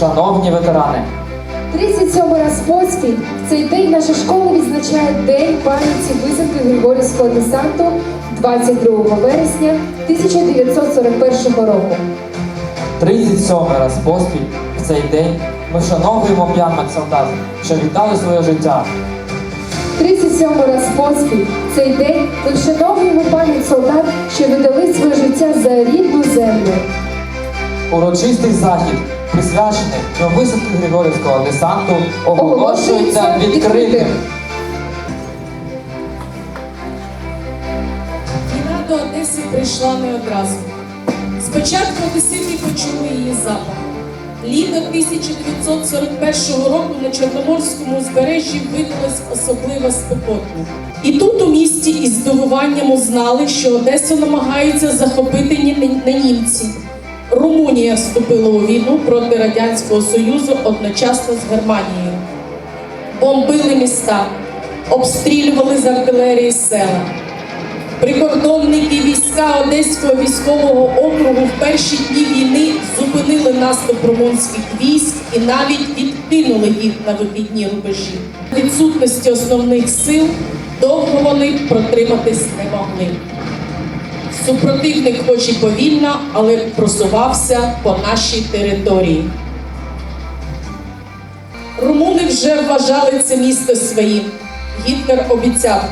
Шановні ветерани! 37 раз поспіль в цей день наша школа відзначає День пам'яті висадки Григорівського десанту 22 вересня 1941 року. 37 раз поспіль в цей день ми вшановуємо п'яних солдат, що віддали своє життя. 37 раз поспіль в цей день ми вшановуємо пам'ять солдат, що віддали своє життя за рідну землю. Урочистий захід, присвячений до висадки Григорівського десанту, оголошується відкритим. Війна до Одеси прийшла не одразу. Спочатку одесити почули її запах. Літо 1941 року на Чорноморському узбережжі видалось особливо спекотно. І тут у місті із здивуванням узнали, що Одесу намагаються захопити не німці. Румунія вступила у війну проти Радянського Союзу одночасно з Германією. Бомбили міста, обстрілювали з артилерії села. Прикордонники війська Одеського військового округу в перші дні війни зупинили наступ румунських військ і навіть відкинули їх на вихідні рубежі. Відсутності основних сил довго вони протриматись не могли. Супротивник хоч і повільно, але просувався по нашій території. Румуни вже вважали це місто своїм. Гітлер обіцяв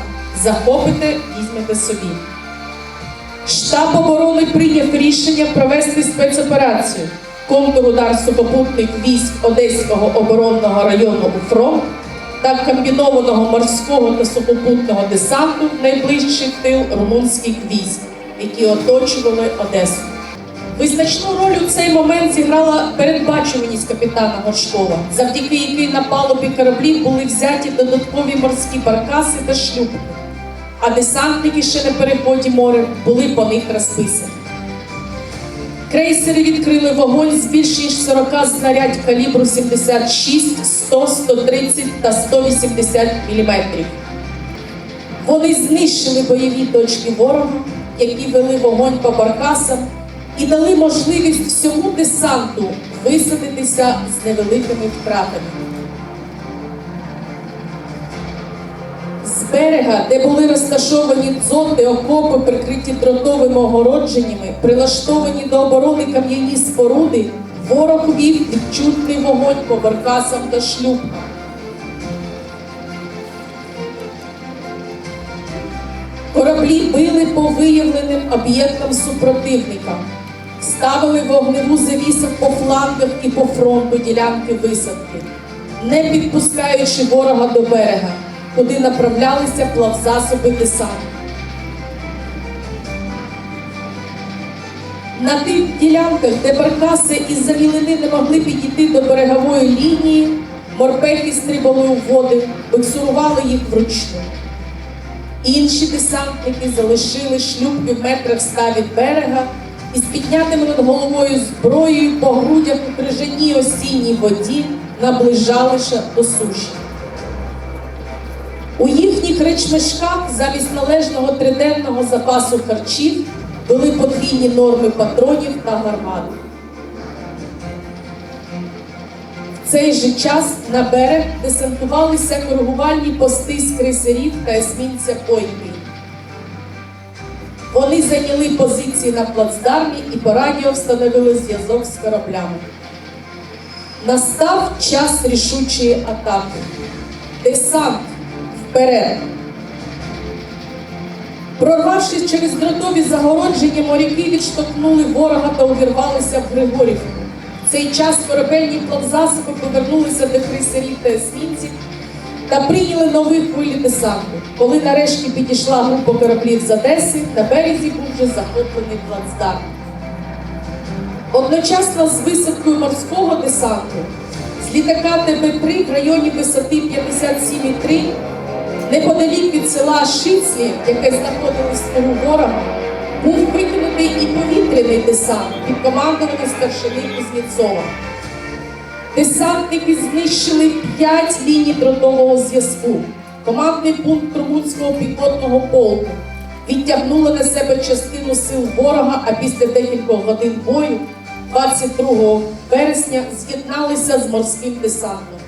захопите, візьмете собі. Штаб оборони прийняв рішення провести спецоперацію. Контрудар сухопутних військ Одеського оборонного району у фронт та комбінованого морського та сухопутного десанту в найближчий тил румунських військ, які оточували Одесу. Визначну роль у цей момент зіграла передбачуваність капітана Горшкова, завдяки якій на палубі кораблів були взяті додаткові морські баркаси та шлюпки, а десантники ще на переході морем були по них розписані. Крейсери відкрили вогонь з більш ніж 40 знарядь калібру 76, 100, 130 та 180 мм. Вони знищили бойові точки ворога, які вели вогонь по баркасам, і дали можливість всьому десанту висадитися з невеликими втратами. З берега, де були розташовані дзоти, окопи, прикриті дротовими огородженнями, прилаштовані до оборони кам'яні споруди, ворог вів відчутний вогонь по баркасам та шлюпкам. Кораблі били по виявленим об'єктам супротивника, ставили вогневу завісу по флангах і по фронту ділянки висадки, не підпускаючи ворога до берега, куди направлялися плавзасоби десанту. На тих ділянках, де баркаси із замілини не могли підійти до берегової лінії, морпехи стрибали у води, буксурували їх вручну. Інші десантники залишили шлюпки в метрах ста від берега і з піднятими над головою зброєю по грудях у крижаній осінній воді наближалися до суші. У їхніх речмешках замість належного триденного запасу харчів були подвійні норми патронів та гармат. Цей же час на берег десантувалися коригувальні пости з крейсерів та есмінця Пойки. Вони зайняли позиції на плацдармі і по радіо встановили зв'язок з кораблями. Настав час рішучої атаки. Десант вперед! Прорвавшись через дротові загородження, моряки відштовхнули ворога та увірвалися в Григорівку. Цей час корабельні плавзасоби повернулися до крейсерів та есмінців та прийняли нові хвилі десанту. Коли нарешті підійшла група кораблів з Одеси, на березі був вже захоплений плацдарм. Одночасно з висадкою морського десанту з літака ТБ-3 в районі висоти 57,3 неподалік від села Шицлі, яке знаходилось тилу ворога, був викинутий і повітряний десант під командуванням старшини Кузнєцова. Десантники знищили п'ять ліній дротового зв'язку. Командний пункт Румунського піхотного полку відтягнули на себе частину сил ворога, а після декількох годин бою, 22 вересня з'єдналися з морським десантом.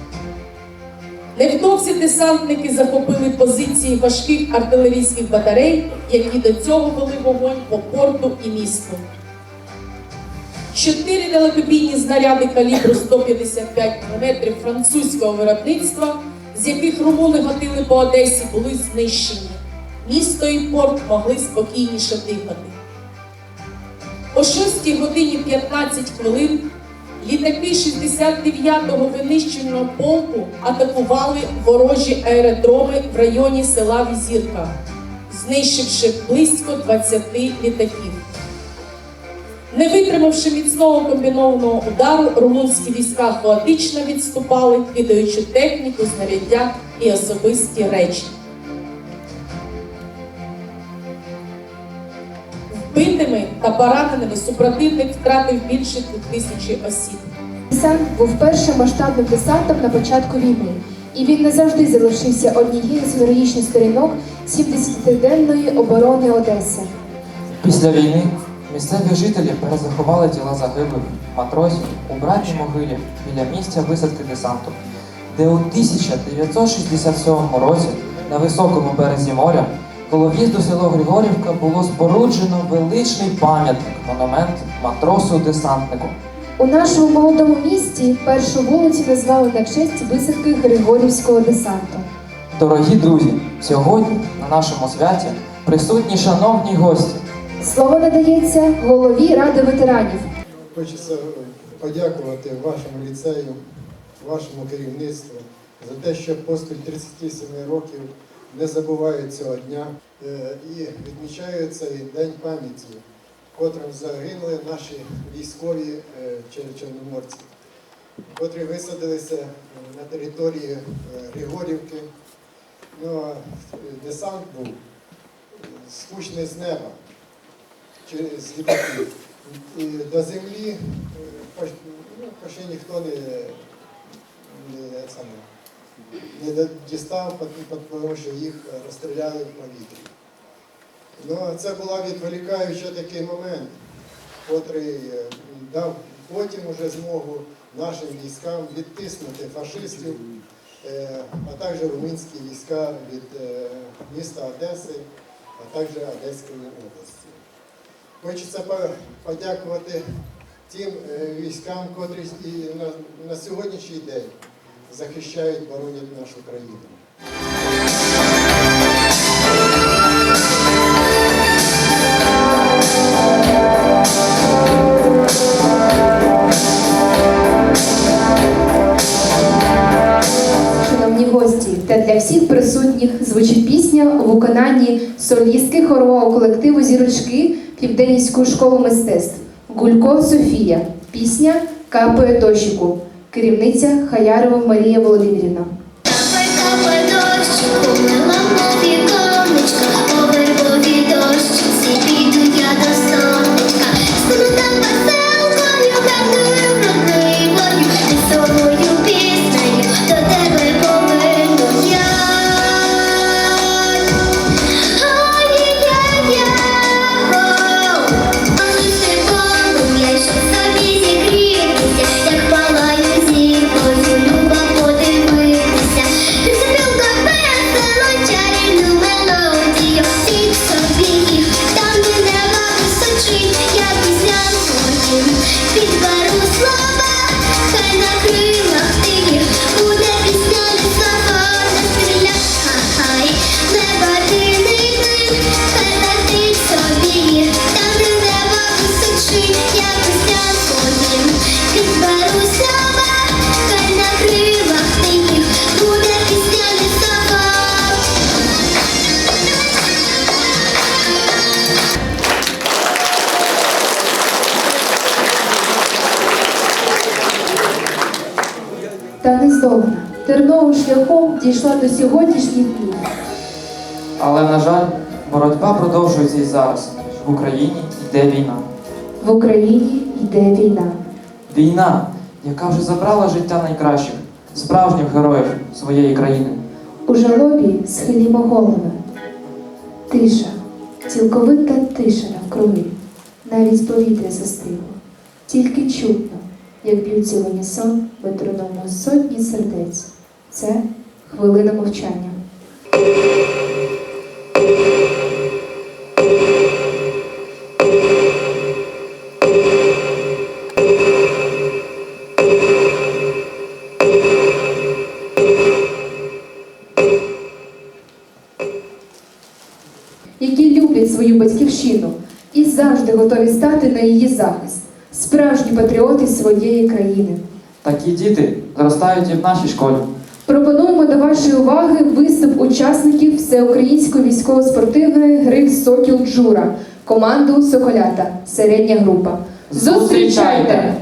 Невдовзі десантники захопили позиції важких артилерійських батарей, які до цього вели вогонь по порту і місту. Чотири далекобійні знаряди калібру 155 мм французького виробництва, з яких румуни гатили по Одесі, були знищені. Місто і порт могли спокійніше дихати. О 6 годині 15 хвилин літаки 69-го винищувального полку атакували ворожі аеродроми в районі села Візірка, знищивши близько 20 літаків. Не витримавши міцного комбінованого удару, румунські війська хаотично відступали, кидаючи техніку, знаряддя і особисті речі. Пораненими супротивник втратив більше двох тисячі осіб. Десант був першим масштабним десантом на початку війни, і він не завжди залишився однією з героїчних сторінок 70-денної оборони Одеси. Після війни місцеві жителі перезаховали тіла загиблих матросів у братній могилі біля місця висадки десанту, де у 1967 році на високому березі моря коло в'їзду в село Григорівка було споруджено величний пам'ятник, монумент матросу-десантнику. У нашому молодому місті першу вулицю назвали на честь висадки Григорівського десанту. Дорогі друзі, сьогодні на нашому святі присутні шановні гості. Слово надається голові ради ветеранів. Хочеться подякувати вашому ліцею, вашому керівництву за те, що поспіль 37 років не забувають цього дня е, і відмічають цей день пам'яті, котрим загинули наші військові е, чорноморці, котрі висадилися е, на території Григорівки. Ну, десант був спущений з неба через літаків. І до землі ну, почти ніхто не, не, саме, не дістав, тому що їх розстріляли в повітрі. Ну, це була відволікаюча такий момент, котрий е, дав потім уже змогу нашим військам відтиснути фашистів, е, а також румунські війська від е, міста Одеси, а також Одеської області. Хочеться подякувати тим військам, котрі на сьогоднішній день захищають, боронять нашу країну. Шановні гості, та для всіх присутніх звучить пісня у виконанні солістки хорового колективу зірочки Південнівської школи мистецтв Гулько Софія. Пісня Капає дощику. Керівниця Хаярова Марія Володимирівна. Та. Терновим шляхом дійшла до сьогоднішніх днів. Але, на жаль, боротьба продовжується і зараз. В Україні йде війна. В Україні йде війна. Війна, яка вже забрала життя найкращих, справжніх героїв своєї країни. У жалобі схилімо голови. Тиша, цілковита тиша навкруги. Навіть повітря застигло. Тільки чутно, як б'ються в унісон метроному сотні сердець. Це хвилина мовчання. які люблять свою батьківщину і завжди готові стати на її захист, патріоти своєї країни. Такі діти зростають і в нашій школі. Пропонуємо до вашої уваги виступ учасників всеукраїнської військово-спортивної гри Сокіл Джура, команду Соколята, середня група. Зустрічайте!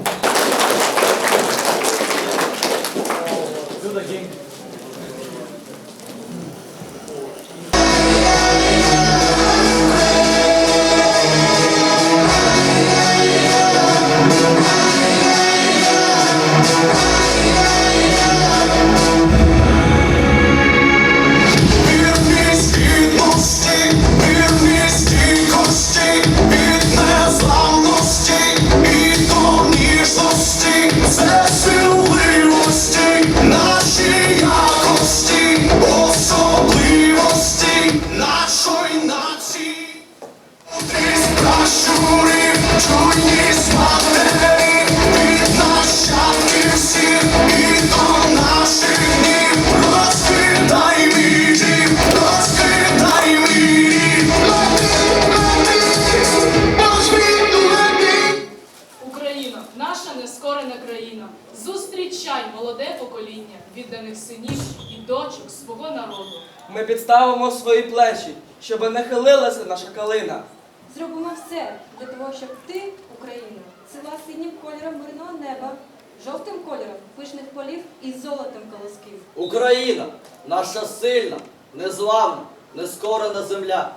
Ми підставимо свої плечі, щоб не хилилася наша калина. Зробимо все для того, щоб ти, Україна, сила синім кольором мирного неба, жовтим кольором пишних полів і золотом колосків. Україна, наша сильна, незламна, нескорена земля.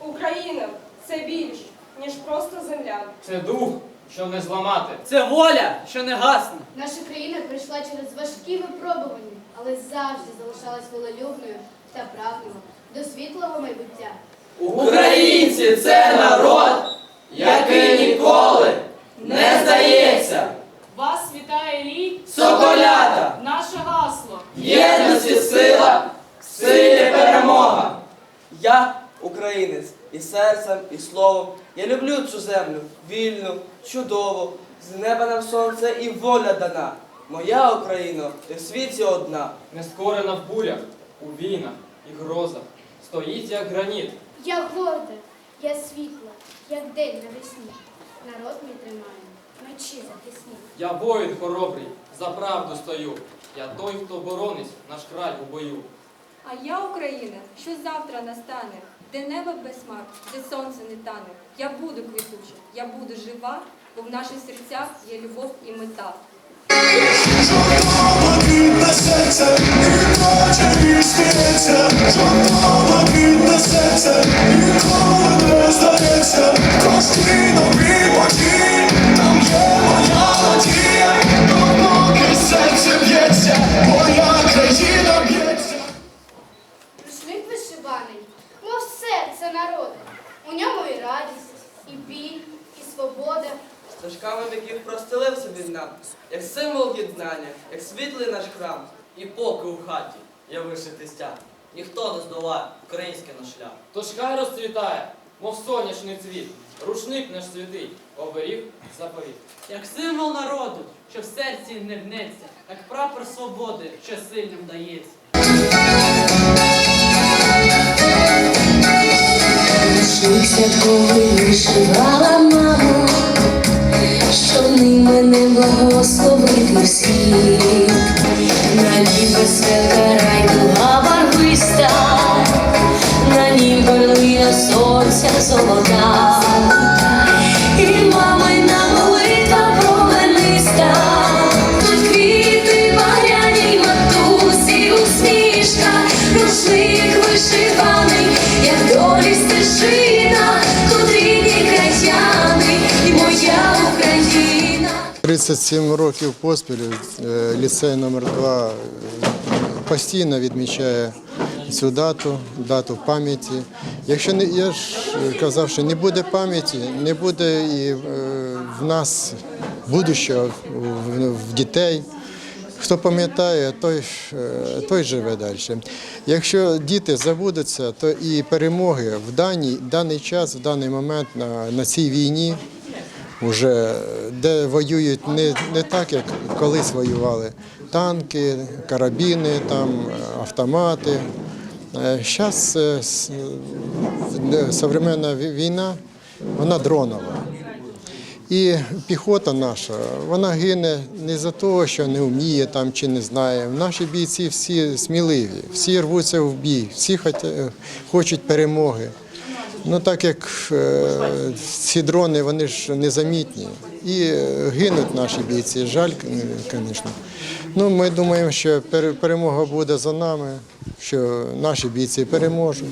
Україна це більш, ніж просто земля. Це дух, що не зламати. Це воля, що не гасне. Наша країна пройшла через важкі випробування, але завжди залишалась волелюбною та прагнула до світлого майбуття. Українці це народ, який ніколи не здається. Вас вітає рій, Соколята, наше гасло. єдності сила, в силі перемога. Я українець і серцем, і словом. Я люблю цю землю, вільну, чудову. З неба нам сонце і воля дана. Моя Україна, ти в світі одна. Не скорена в бурях, у війнах і грозах. Стоїть як граніт. Я горда, я світла, як день навесні. Народ мій тримає, мечі захисні. Я воїн хоробрий, за правду стою. Я той, хто боронить наш край у бою. А я Україна, що завтра настане, де небо без хмар, де сонце не тане. Я буду квітуча, я буду жива, бо в наших серцях є любов і мета. Піднесеться, і і сміється. Чудово серце, ніколи не здається. кошти нові події, там є І поки у хаті я вишитий стяг, ніхто не здолає український наш шлях. Тож хай розцвітає, мов сонячний цвіт. Рушник наш святий, оберіг заповіт. як символ народу, що в серці не гнеться, як прапор свободи, що сильним дається. Святковий вишивала маму, щоб ним мене благословити всіх. Золота. І мамина молитва промениста, тут квіти багряні матусі усмішка, рушник вишиваний, як долі стежина, тут рідні і моя Україна. 37 років поспіль е, ліцей номер 2 постійно відмічає цю дату, дату пам'яті. Якщо не я ж казав, що не буде пам'яті, не буде і е, в нас будущого в дітей. Хто пам'ятає, той, е, той живе далі. Якщо діти забудуться, то і перемоги в даний, даний час, в даний момент на, на цій війні, уже, де воюють не, не так, як колись воювали. Танки, карабіни, там, автомати. Зараз сучасна війна, вона дронова. І піхота наша, вона гине не за того, що не вміє там чи не знає. Наші бійці всі сміливі, всі рвуться в бій, всі хочуть перемоги. Ну так як е, ці дрони, вони ж незамітні. І е, гинуть наші бійці. Жаль, звісно. Ну, ми думаємо, що перемога буде за нами, що наші бійці переможуть,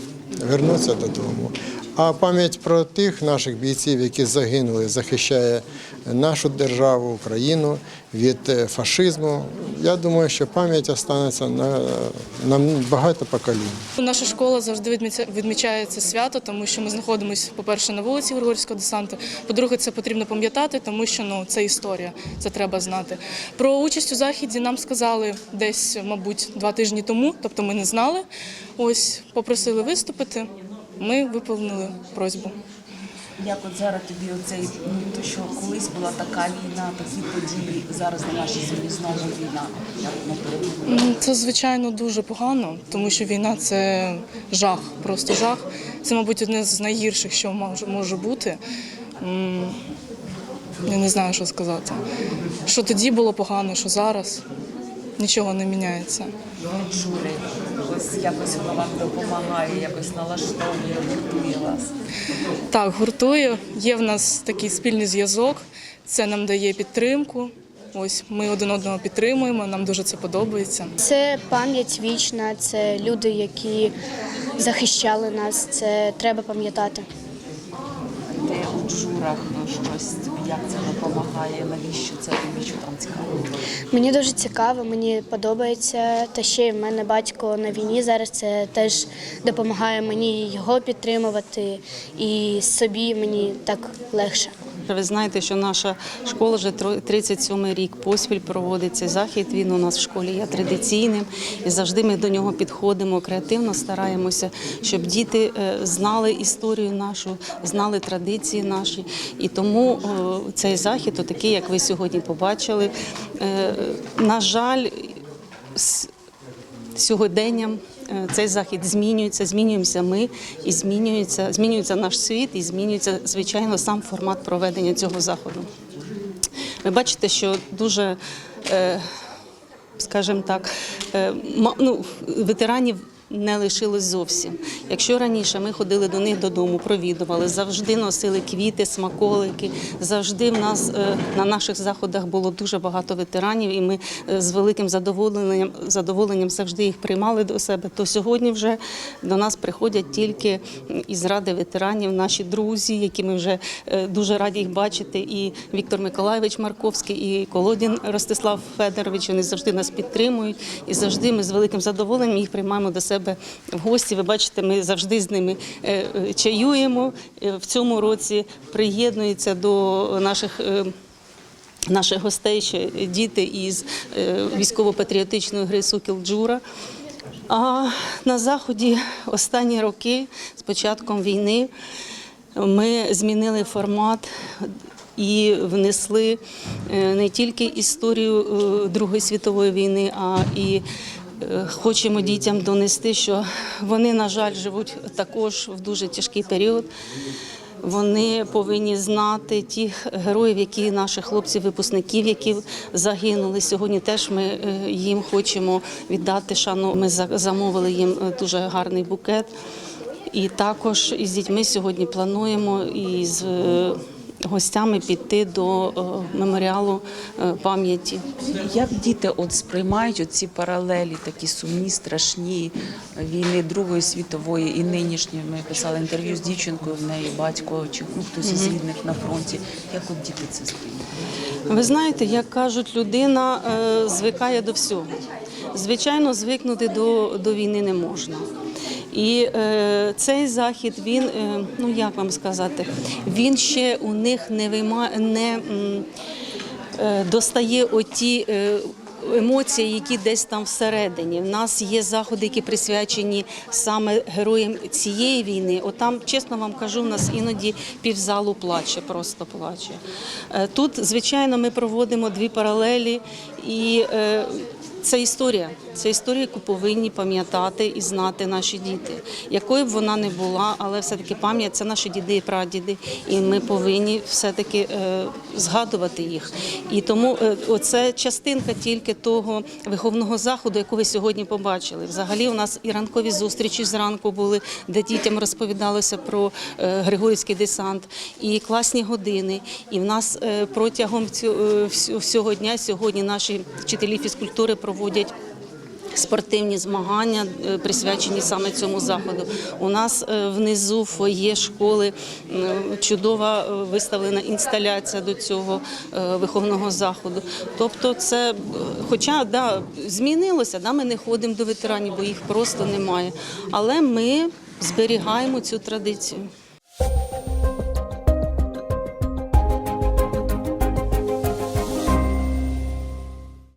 вернуться додому. А пам'ять про тих наших бійців, які загинули, захищає нашу державу, Україну від е, фашизму. Я думаю, що пам'ять останеться на, на багато поколінь. Наша школа завжди відміча- відмічає це свято, тому що ми знаходимося, по-перше, на вулиці Григорівського десанту. По-друге, це потрібно пам'ятати, тому що ну це історія, це треба знати. Про участь у заході нам сказали десь, мабуть, два тижні тому, тобто ми не знали. Ось попросили виступити. Ми виповнили просьбу. Як от зараз тобі оцей, ну, то що колись була така війна, такі події, зараз на нашій землі знову війна. Як? М, Це звичайно дуже погано, тому що війна це жах, просто жах. Це, мабуть, одне з найгірших, що може, бути. Я не знаю, що сказати. Що тоді було погано, що зараз нічого не міняється. Джури, ось якось воно вам допомагає, якось налаштовує, гуртує вас. Так, гуртує. Є в нас такий спільний зв'язок. Це нам дає підтримку. Ось ми один одного підтримуємо. Нам дуже це подобається. Це пам'ять вічна, це люди, які захищали нас. Це треба пам'ятати. Ти у джурах щось, як це допомагає, навіщо це тобі, що там цікаво? Мені дуже цікаво, мені подобається. Та ще в мене батько на війні зараз. Це теж допомагає мені його підтримувати і собі мені так легше. Ви знаєте, що наша школа вже 37 рік поспіль проводить цей захід. Він у нас в школі є традиційним, і завжди ми до нього підходимо креативно, стараємося, щоб діти е, знали історію нашу, знали традиції наші. І тому цей захід, отакий, як ви сьогодні побачили, е, на жаль, с- сьогоденням цей захід змінюється, змінюємося ми і змінюється, змінюється наш світ, і змінюється, звичайно, сам формат проведення цього заходу. Ви бачите, що дуже, е, скажімо так, е, ну, ветеранів. Не лишилось зовсім. Якщо раніше ми ходили до них додому, провідували, завжди носили квіти, смаколики, завжди в нас е, на наших заходах було дуже багато ветеранів, і ми е, з великим задоволенням, задоволенням завжди їх приймали до себе. То сьогодні вже до нас приходять тільки із ради ветеранів, наші друзі, які ми вже е, дуже раді їх бачити. І Віктор Миколайович Марковський, і Колодін Ростислав Федорович. Вони завжди нас підтримують, і завжди ми з великим задоволенням їх приймаємо до себе в гості. Ви бачите, ми завжди з ними е, е, чаюємо. Е, В цьому році приєднуються до наших. Наших гостей ще діти із військово-патріотичної гри Сукіл Джура. А на заході останні роки, з початком війни, ми змінили формат і внесли не тільки історію Другої світової війни, а і хочемо дітям донести, що вони, на жаль, живуть також в дуже тяжкий період. Вони повинні знати тих героїв, які наших хлопців-випускників, які загинули. Сьогодні теж ми е, їм хочемо віддати шану. Ми за- замовили їм е, дуже гарний букет. І також із дітьми сьогодні плануємо із е, гостями піти до е, меморіалу е, пам'яті. Як діти от сприймають ці паралелі, такі сумні, страшні війни Другої світової і нинішньої? Ми писали інтерв'ю з дівчинкою, в неї батько чи ну, хтось із рідних на фронті. Як от діти це сприймають? Ви знаєте, як кажуть, людина е, звикає до всього. Звичайно, звикнути до, до війни не можна. І е, цей захід, він, е, ну як вам сказати, він ще у них не вима, не. е, достає оті. е, Емоції, які десь там всередині. У нас є заходи, які присвячені саме героям цієї війни. Отам, чесно вам кажу, у нас іноді півзалу плаче, просто плаче. Е, Тут, звичайно, ми проводимо дві паралелі, і е, це історія. Це історія, яку повинні пам'ятати і знати наші діти. Якою б вона не була, але все-таки пам'ять це наші діди і прадіди, і ми повинні все-таки е, згадувати їх. І тому е, оце частинка тільки того виховного заходу, яку ви сьогодні побачили. Взагалі, у нас і ранкові зустрічі зранку були, де дітям розповідалося про е, Григорівський десант, і класні години. І в нас протягом всього дня сьогодні наші вчителі фізкультури проводять. Спортивні змагання е, присвячені саме цьому заходу. У нас е, внизу фоє школи чудова е, виставлена інсталяція до цього виховного заходу. Тобто, це, хоча да, змінилося, да, ми не ходимо до ветеранів, бо їх просто немає. Але ми зберігаємо цю традицію.